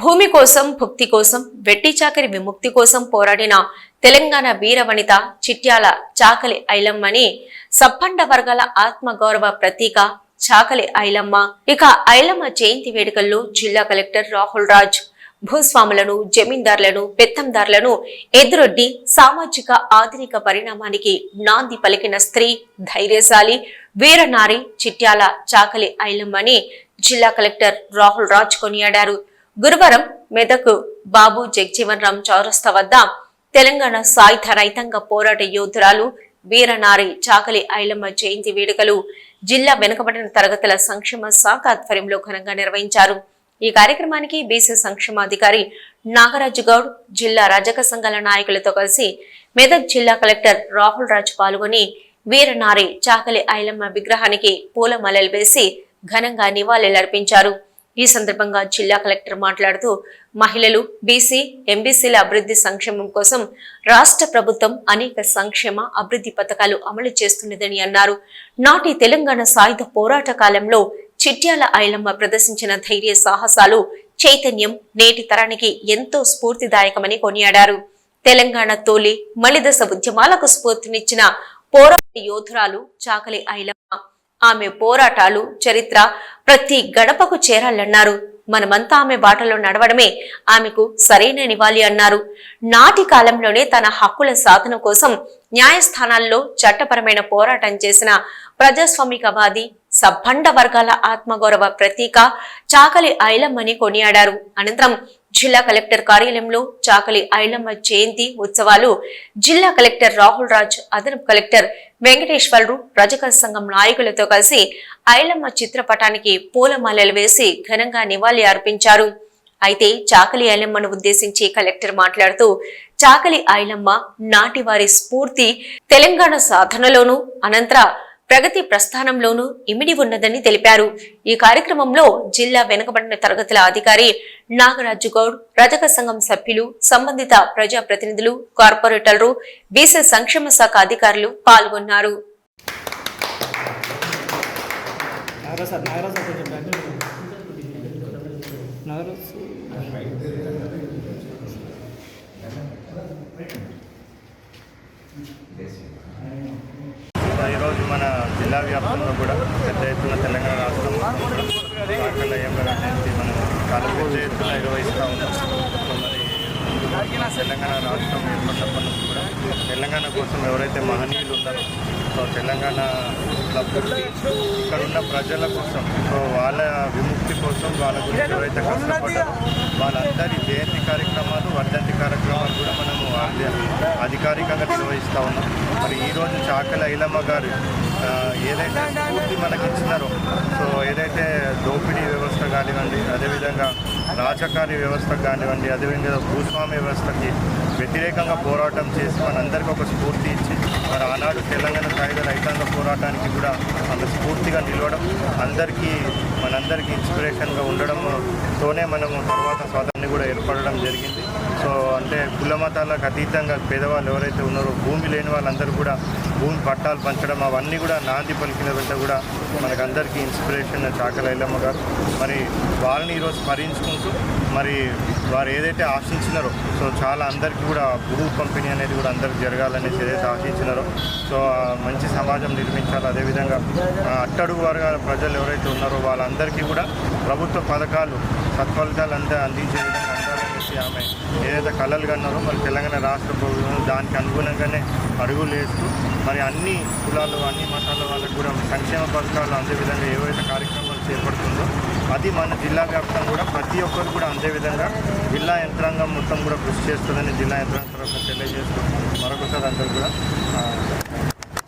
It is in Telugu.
భూమి కోసం భుక్తి కోసం వెట్టి చాకరి విముక్తి కోసం పోరాడిన తెలంగాణ వీరవనిత చిట్యాల చాకలి ఐలమ్మని సబ్బండ వర్గాల ఆత్మగౌరవ ప్రతీక చాకలి ఐలమ్మ. ఇక ఐలమ్మ జయంతి వేడుకల్లో జిల్లా కలెక్టర్ రాహుల్ రాజ్ భూస్వాములను జమీందారులను పెత్తందారులను ఎదురొడ్డి సామాజిక ఆధునిక పరిణామానికి నాంది పలికిన స్త్రీ ధైర్యశాలి వీరనారి చిట్యాల చాకలి ఐలమ్మని జిల్లా కలెక్టర్ రాహుల్ రాజ్ కొనియాడారు. గురువారం మెదక్ బాబు జగ్జీవన్ రామ్ చౌరస్తా వద్ద తెలంగాణ సాయుధ రైతాంగ పోరాట యోధురాలు వీరనారి చాకలి ఐలమ్మ జయంతి వేడుకలు జిల్లా వెనుకబడిన తరగతుల సంక్షేమ శాఖ ఆధ్వర్యంలో ఘనంగా నిర్వహించారు. ఈ కార్యక్రమానికి బీసీ సంక్షేమాధికారి నాగరాజు గౌడ్ జిల్లా రజక సంఘాల నాయకులతో కలిసి మెదక్ జిల్లా కలెక్టర్ రాహుల్ రాజ్ పాల్గొని వీరనారి చాకలి ఐలమ్మ విగ్రహానికి పూలమాలలు వేసి ఘనంగా నివాళులర్పించారు. ఈ సందర్భంగా జిల్లా కలెక్టర్ మాట్లాడుతూ మహిళలు బీసీ ఎంబీసీల అభివృద్ధి సంక్షేమం కోసం రాష్ట్ర ప్రభుత్వం అనేక సంక్షేమ అభివృద్ధి పథకాలు అమలు చేస్తున్నదని అన్నారు. నాటి తెలంగాణ సాయుధ పోరాట కాలంలో చిట్యాల ఐలమ్మ ప్రదర్శించిన ధైర్య సాహసాలు చైతన్యం నేటి తరానికి ఎంతో స్ఫూర్తిదాయకమని కొనియాడారు. తెలంగాణ తోలి మలిదశ ఉద్యమాలకు స్ఫూర్తినిచ్చిన పోరాట యోధురాలు చాకలి ఐలమ్మ ఆమె పోరాటాలు చరిత్ర ప్రతి గడపకు చేరాలన్నారు. మనమంతా ఆమె బాటలో నడవడమే ఆమెకు సరైన నివాళి అన్నారు. నాటి కాలంలోనే తన హక్కుల సాధన కోసం న్యాయస్థానాల్లో చట్టపరమైన పోరాటం చేసిన ప్రజాస్వామికవాది సబ్బండ వర్గాల ఆత్మగౌరవ ప్రతీక చాకలి ఐలమ్మని కొనియాడారు. అనంతరం జిల్లా కలెక్టర్ కార్యాలయంలో చాకలి ఐలమ్మ జయంతి ఉత్సవాలు జిల్లా కలెక్టర్ రాహుల్ రాజ్ అదనపు కలెక్టర్ వెంకటేశ్వరరు రజక సంఘం నాయకులతో కలిసి ఐలమ్మ చిత్రపటానికి పూలమాలలు వేసి ఘనంగా నివాళి అర్పించారు. అయితే చాకలి ఐలమ్మను ఉద్దేశించి కలెక్టర్ మాట్లాడుతూ చాకలి ఐలమ్మ నాటి వారి స్ఫూర్తి తెలంగాణ సాధనలోనూ అనంతర ప్రగతి ప్రస్థానంలోనూ ఇమిడి ఉన్నదని తెలిపారు. ఈ కార్యక్రమంలో జిల్లా వెనుకబడిన తరగతుల అధికారి నాగరాజు గౌడ్ రజక సంఘం సభ్యులు సంబంధిత ప్రజా ప్రతినిధులు కార్పొరేటర్లు బీసీ సంక్షేమ శాఖ అధికారులు పాల్గొన్నారు. ఈరోజు మన జిల్లా వ్యాప్తంగా కూడా పెద్ద ఎత్తున తెలంగాణ రాష్ట్రం సాకలయంగా అనేది మనం చాలా పెద్ద ఎత్తున నిర్వహిస్తూ ఉన్నాం. మరి తెలంగాణ రాష్ట్రం ఏర్పడినప్పటి నుంచి కూడా తెలంగాణ కోసం ఎవరైతే మహనీయులు ఉన్నారో సో తెలంగాణ ఇక్కడ ఉన్న ప్రజల కోసం సో వాళ్ళ విముక్తి కోసం వాళ్ళ గురించి ఎవరైతే కష్టపడ్డారో వాళ్ళందరి జయంతి కార్యక్రమాలు వర్ధంతి కార్యక్రమాలు కూడా మనము అధి- అధికారికంగా నిర్వహిస్తూ ఉన్నాం. మరి ఈరోజు చాకల ఐలమ్మ గారు ఏదైతే స్ఫూర్తి మనకి ఇచ్చినారో సో ఏదైతే దోపిడీ వ్యవస్థ కానివ్వండి అదేవిధంగా రాజకారి వ్యవస్థ కానివ్వండి అదేవిధంగా భూస్వామ్య వ్యవస్థకి వ్యతిరేకంగా పోరాటం చేసి మనందరికీ ఒక స్ఫూర్తి ఇచ్చి మరి ఆనాడు తెలంగాణ సాయుధ రైతాంగ పోరాటానికి కూడా అంత స్ఫూర్తిగా నిలవడం అందరికీ మనందరికీ ఇన్స్పిరేషన్గా ఉండడంతోనే మనము తర్వాత స్వాతంత్రం కూడా ఏర్పడడం జరిగింది. సో అంటే కుల మతాలకు అతీతంగా పేదవాళ్ళు ఎవరైతే ఉన్నారో భూమి లేని వాళ్ళందరూ కూడా భూమి పట్టాలు పంచడం అవన్నీ కూడా నాంది పలికిన వెంట కూడా మనకందరికీ ఇన్స్పిరేషన్ చాకల ఐలమ్మ గారు. మరి వాళ్ళని ఈరోజు స్మరించుకుంటూ మరి వారు ఏదైతే ఆశించినారో సో చాలా అందరికీ కూడా గురువు పంపిణీ అనేది కూడా అందరికి జరగాలనేసి ఏదైతే ఆశించినారో సో ఆ మంచి సమాజం నిర్మించాలి. అదేవిధంగా అట్టడుగు వర్గాల ప్రజలు ఎవరైతే ఉన్నారో వాళ్ళందరికీ కూడా ప్రభుత్వ పథకాలు సత్ఫలితాలు అంతా అందించే విధంగా చేసి ఆమె ఏదైతే కళలు కన్నారో మరి తెలంగాణ రాష్ట్ర ప్రభుత్వం దానికి అనుగుణంగానే అడుగులు వేస్తూ మరి అన్ని కులాలు అన్ని మతాల వాళ్ళకు కూడా సంక్షేమ పథకాలు అందే విధంగా ఏవైతే కార్యక్రమాలు చేపడుతుందో అది మన జిల్లా వ్యాప్తంగా కూడా ప్రతి ఒక్కరు కూడా అందే విధంగా జిల్లా యంత్రాంగం మొత్తం కూడా కృషి చేస్తుందని జిల్లా యంత్రాంగం తరఫున తెలియజేస్తూ మరొకసారి అందరూ కూడా